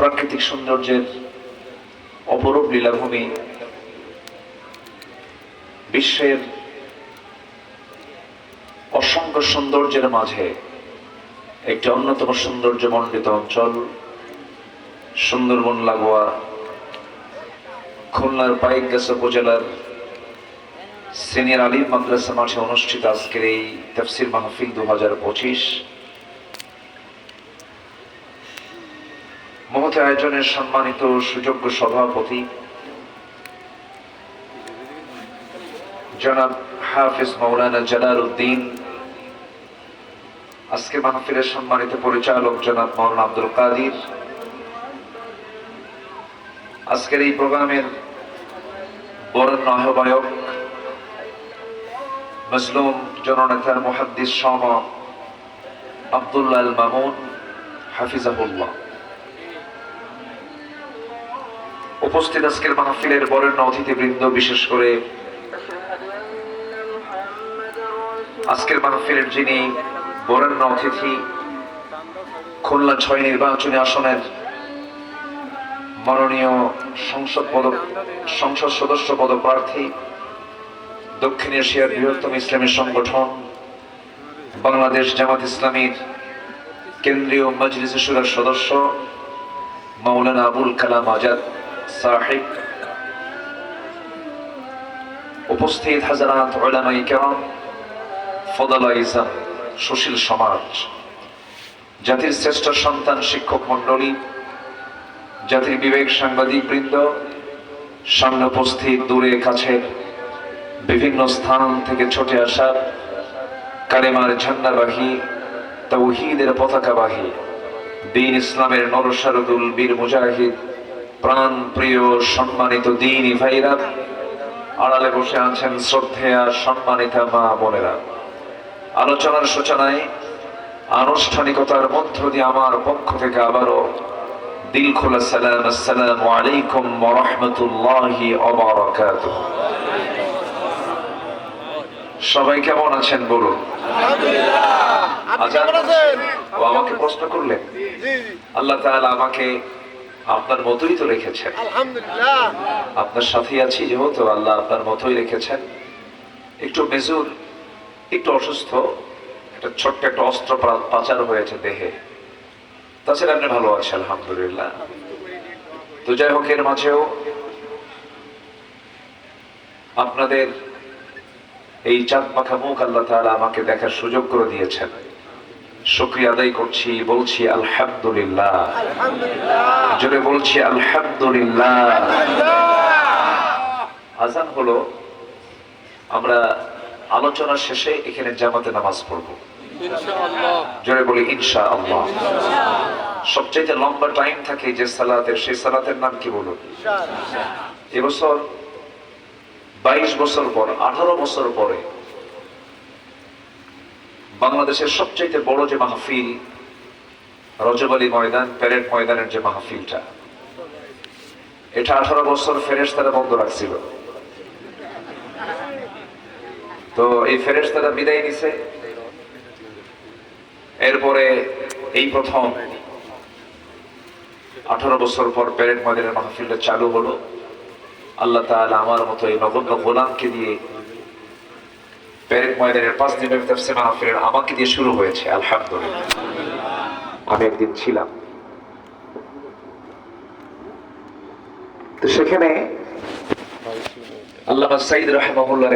প্রাকৃতিক সৌন্দর্যের অপরূপ লীলাভূমি বিশ্বের অসংখ্য সৌন্দর্যের মাঝে একটি অন্যতম সৌন্দর্যমণ্ডিত অঞ্চল, সুন্দরবন লাগোয়া, খুলনার পাইকগাছ উপজেলার সিনিয়র আলিম মাদ্রাসা মাঠে অনুষ্ঠিত আজকের এই তফসির মাহফিল দু হাজার পঁচিশ। মহতে আয়োজনের সম্মানিত সুযোগ্য সভাপতি জনাব হাফিজ মৌলানা জালাল উদ্দিন আজকে মাহফিলের সম্মানিত পরিচালক জনাব মৌলানা আব্দুল কাদির। আজকের এই প্রোগ্রামের বরণ্য আহ্বায়ক মজলুম জননেতার মুহাদ্দিস শামা আব্দুল্লাহ মামুন হাফিজাহুল্লাহ। উপস্থিত আজকের মাহফিলের বরেণ্য অতিথিবৃন্দ বিশেষ করে আজকের মাহফিলের যিনি বরেণ্য অতিথি, খুলনা ছয় নির্বাচনী আসনের মাননীয় সংসদ পদ, সংসদ সদস্য পদপ্রার্থী, দক্ষিণ এশিয়ার বৃহত্তম ইসলামী সংগঠন, বাংলাদেশ জামাত ইসলামীর কেন্দ্রীয় মজলিস সদস্য, মাওলানা আবুল কালাম আজাদ। সাহিব। উপস্থিত হাজারাত ওলামাই কেরাম সুশীল সমাজ, জাতির শ্রেষ্ঠ সন্তান শিক্ষক মণ্ডলী, জাতির বিবেক সাংবাদিক বৃন্দ সামনে উপস্থিত দূরে কাছে বিভিন্ন স্থান থেকে ছুটে আসা কালেমার ঝান্ডাবাহী তৌহিদের পতাকাবাহী, দিন ইসলামের নরসারদুল বীর মুজাহিদ প্রাণ প্রিয় সম্মানিত দিন ভাইরা আড়ালে বসে আছেন শ্রদ্ধেয়া সম্মানিতা মা বোনেরা। আলোচনার সূচনায় আনুষ্ঠানিকতার মধ্য দিয়ে আমার পক্ষ থেকে আবারও দিল খোলা সালাম আসসালামু আলাইকুম রাহমাতুল্লাহি ওয়া সবাই কেমন আছেন বলুন? আমাকে প্রশ্ন করলেন। আল্লাহ তাআলা আমাকে আপনার মতোই তো রেখেছেন আপনার সাথেই আছি যেহেতু আল্লাহ আপনার মতোই রেখেছেন একটু মেজুর একটু অসুস্থ একটা ছোট্ট একটা অস্ত্র পাচার হয়েছে দেহে। তাছাড়া আপনি ভালো আছে আলহামদুলিল্লাহ। তো যাই হোক এর মাঝেও আপনাদের এই চাঁদ মাখা মুখ আল্লাহ তাআলা আমাকে দেখার সুযোগ করে দিয়েছেন। শুক্রিয়া আদায় করছি বলছি আলহামদুলিল্লাহ। আলহামদুলিল্লাহ। জোরে বলছি আলহামদুলিল্লাহ। আজান হলো আমরা আলোচনা শেষে এখানে জামাতে নামাজ পড়ব। জোরে বলি ইনশা আল্লাহ সবচেয়ে লম্বা টাইম থাকে যে সালাতের সেই সালাতের নাম কি বলুন? এবছর বাইশ বছর পর আঠারো বছর পরে বাংলাদেশের সবচেয়ে বড় যে মাহফিল রজবালি ময়দান, প্যারেড ময়দানের যে মাহফিলটা, এটা আঠারো বছর ফেরেস তারা বন্ধ রাখছিল। তো এই ফেরেস তারা বিদায় নিছে। এরপরে এই প্রথম আঠারো বছর পর প্যারেড ময়দানের মাহফিলটা চালু হলো। আল্লাহ তাআলা আমার মতো এই নগণ্য গোলামকে দিয়ে প্যারেড ময়দানের পাঁচ দিনের তাফসীর মাহফিলের আমাকে দিয়ে শুরু হয়েছে, আলহামদুলিল্লাহ। আমি একদিন ছিলাম। তো সেখানে আল্লাহ সাইদ রহমাহুল্লাহ